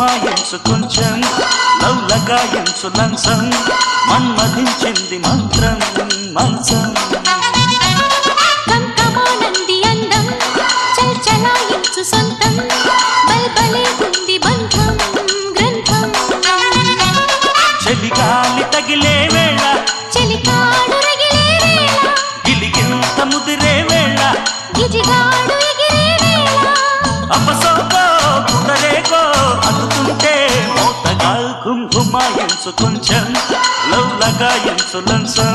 గుమాయించు కొంచెం లవ్ లగాయించు లంచం మన్మధించింది మంత్రం మంచం సొంతం బల్బలే ఉంది బంధం గ్రంథం. చలిగాలి తగిలే వేళ చెలికాడు రగిలే వేళ గిలిగింత ముదిరే వేళ గిజిగాడు ఎగిరే వేళ. అపసోకో మోతగా కుంకుమాయించు కొంచెం లవ్ లగాయించు లంచం.